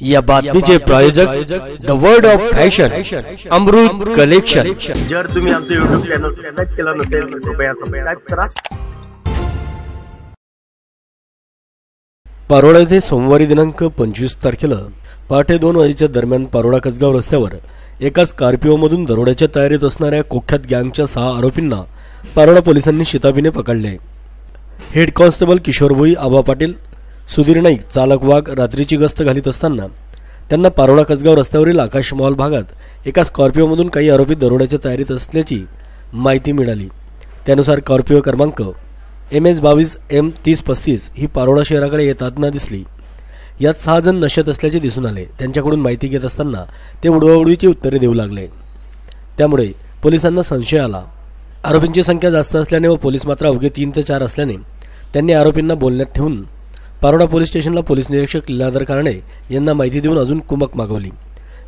या बातमीचे प्रायोजक the word of fashion Amrut collection जर तुम्ही आमचे युट्यूब चॅनल सबस्क्राईब केला नसेल तर कृपया सबस्क्राईब करा. पारोळा येथे सोमवारी दिनांक पंचवीस तारखेला पहाटे दोन वाजेच्या दरम्यान पारोळा कसगाव रस्त्यावर एका स्कॉर्पिओमधून दरोड्याच्या तयारीत असणाऱ्या कुख्यात गँगच्या सहा आरोपींना पारोळा पोलिसांनी शिताबीने पकडले. हेड कॉन्स्टेबल किशोर भोई आबा पाटील सुधीर नाईक चालक वाघ रात्रीची गस्त घालीत असताना त्यांना पारोळा कसगाव रस्त्यावरील आकाश मॉल भागात एका स्कॉर्पिओमधून काही आरोपी दरोड्याच्या तयारीत असल्याची माहिती मिळाली. त्यानुसार स्कॉर्पिओ क्रमांक एम एस बावीस एम तीस पस्तीस ही पारोळा शहराकडे येताना दिसली. यात सहा जण नशेत असल्याचे दिसून आले. त्यांच्याकडून माहिती घेत असताना ते उडवाउडवीची उत्तरे देऊ लागले. त्यामुळे पोलिसांना संशय आला. आरोपींची संख्या जास्त असल्याने व पोलीस मात्र अवघे तीन ते चार असल्याने त्यांनी आरोपींना बोलण्यात ठेवून पारोडा पोलीस स्टेशनला पोलीस निरीक्षक लीलाधर कारणे यांना माहिती देऊन अजून कुमक मागवली.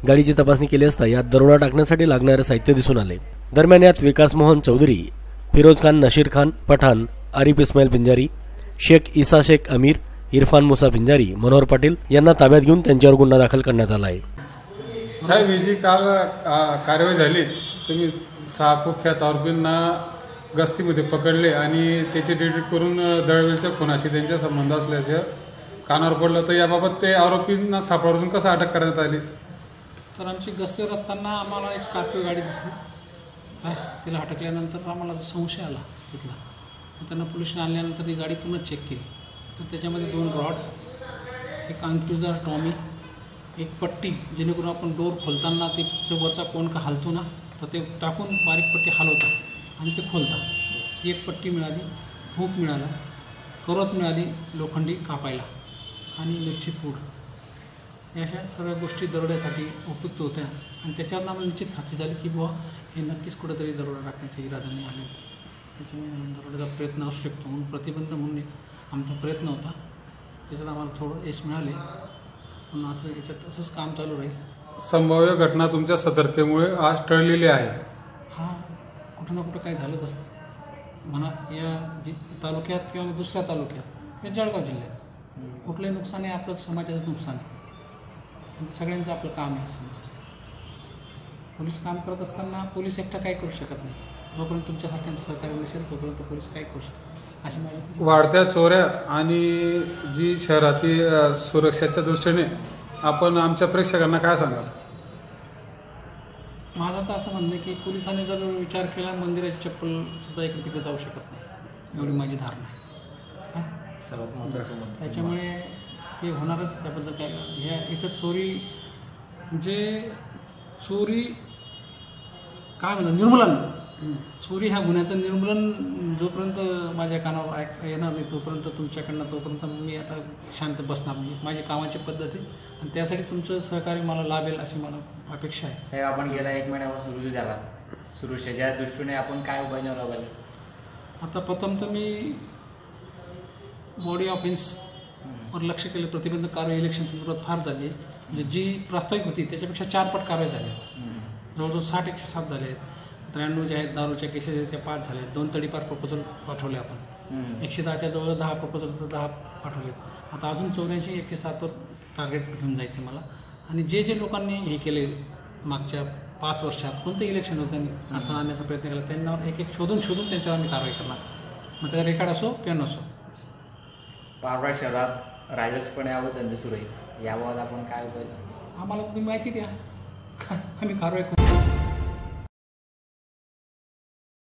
गाडीची तपासणी केली असता यात दरोडा टाकण्यासाठी लागणारे साहित्य दिसून आले. दरम्यान यात विकास मोहन चौधरी फिरोज खान नशीर खान पठाण आरिफ इस्माईल पिंजारी शेख इसा शेख अमीर इरफान मुसा पिंजारी मनोहर पाटील यांना ताब्यात घेऊन त्यांच्यावर गुन्हा दाखल करण्यात आला आहे. साहेब ही जी काल कारवाई झाली तुम्ही सहा कुख्यात आरोपींना गस्तीमध्ये पकडले आणि त्याचे डिटेट करून दळवेलच्या खुनाशी त्यांचा संबंध असल्याचं कानावर पडलं. तर याबाबत ते आरोपींना सापडावरून कसं अटक करण्यात आली? तर आमची गस्तीवर असताना आम्हाला एक स्कॉर्पिओ गाडी दिसली. काय तिला अटकल्यानंतर आम्हाला संशय आला तिथला मग त्यांना पोलिसने आणल्यानंतर ती गाडी पुन्हा चेक केली. तर त्याच्यामध्ये दोन रॉड एक अंगठीदार टॉमी एक पट्टी जेणेकरून आपण डोर खोलताना ते वरचा कोण का हलतो ना तर ते टाकून बारीक पट्टी हलवतात. आणि ते खोलतात. ती एक पट्टी मिळाली हुक मिळाला करत मिळाली लोखंडी कापायला आणि मिरची पूड. या अशा सर्व गोष्टी दरोड्यासाठी उपयुक्त होत्या आणि त्याच्यावर आम्हाला निश्चित खात्री झाली की बुवा हे नक्कीच कुठेतरी दरोडा टाकण्याच्या इरादाने आले होते. त्याच्यामुळे दरोड्याचा प्रयत्न असू शकतो म्हणून प्रतिबंध म्हणून एक आमचा प्रयत्न होता. त्याच्यात आम्हाला थोडं यश मिळाले. पण असं याच्यात असंच काम चालू राहील. संभाव्य घटना तुमच्या सतर्कतेमुळे आज टळलेली आहे. कुठं ना कुठं काही झालंच असतं. म्हणा या जि तालुक्यात किंवा दुसऱ्या तालुक्यात किंवा जळगाव जिल्ह्यात कुठलंही नुकसान आहे आपलं समाजाचं नुकसान आहे. सगळ्यांचं आपलं काम आहे समजतं. पोलीस काम करत असताना पोलीस एकटा काही करू शकत नाही. जोपर्यंत तुमच्यासारख्यांचं सहकार्य नसेल तोपर्यंत पोलीस काही करू शकत. अशी माझी वाढत्या चोऱ्या आणि जी शहराची अ, सुरक्षेच्या दृष्टीने आपण आमच्या प्रेक्षकांना काय सांगाल? माझं तर असं म्हणणं की पोलिसांनी जर विचार केला मंदिराची चप्पल सुद्धा इकडे तिकडे जाऊ शकत नाही. एवढी माझी धारणा आहे. काय? त्याच्यामुळे ते होणारच त्याबद्दल काय ह्या इथं चोरी म्हणजे चोरी काय म्हणतात निर्मूलन चोरी ह्या गुन्ह्याचं निर्मूलन जोपर्यंत माझ्या कानावर ऐक येणार नाही तोपर्यंत तुमच्याकडनं तोपर्यंत मी आता शांत बसणार नाही. माझी कामाची पद्धत आहे आणि त्यासाठी तुमचं सहकार्य मला लाभेल अशी मला अपेक्षा आहे. साहेब आपण गेल्या एक महिन्यापासून रुजू झाला. सुरक्षेच्या दृष्टीने आपण काय उपाययोजना राबवल्या आता प्रथम तर मी बॉडी ऑफेन्स वर लक्ष केलं. प्रतिबंधक कारवाई इलेक्शन संदर्भात फार झाली आहे. म्हणजे जी प्रास्ताविक होती त्याच्यापेक्षा चारपट कारवाई झाल्या आहेत. जवळजवळ साठ एकशे सात झाले आहेत. त्र्याण्णव जे आहेत दारूच्या केसेस आहेत त्या पाच आहेत दोन तडीपार प्रपोजल पाठवले आपण. एकशे दहाच्या जवळ दहा प्रपोजल तर दहा पाठवलेत. आता अजून चौऱ्याऐंशी एकशे सातवर टार्गेट घेऊन जायचं मला. आणि जे जे लोकांनी हे केले मागच्या पाच वर्षात कोणतं इलेक्शन होतं त्यांनी अडचण आणण्याचा प्रयत्न केला त्यांना एक एक शोधून शोधून त्यांच्यावर आम्ही कारवाई करणार. मग त्याचा रेकॉर्ड असो किंवा नसो. पारवाड शहरात राजसपणे यावं धंदे सुरू आहे याबाबत आपण काय आम्हाला तुम्ही माहिती द्या. आम्ही कारवाई करू.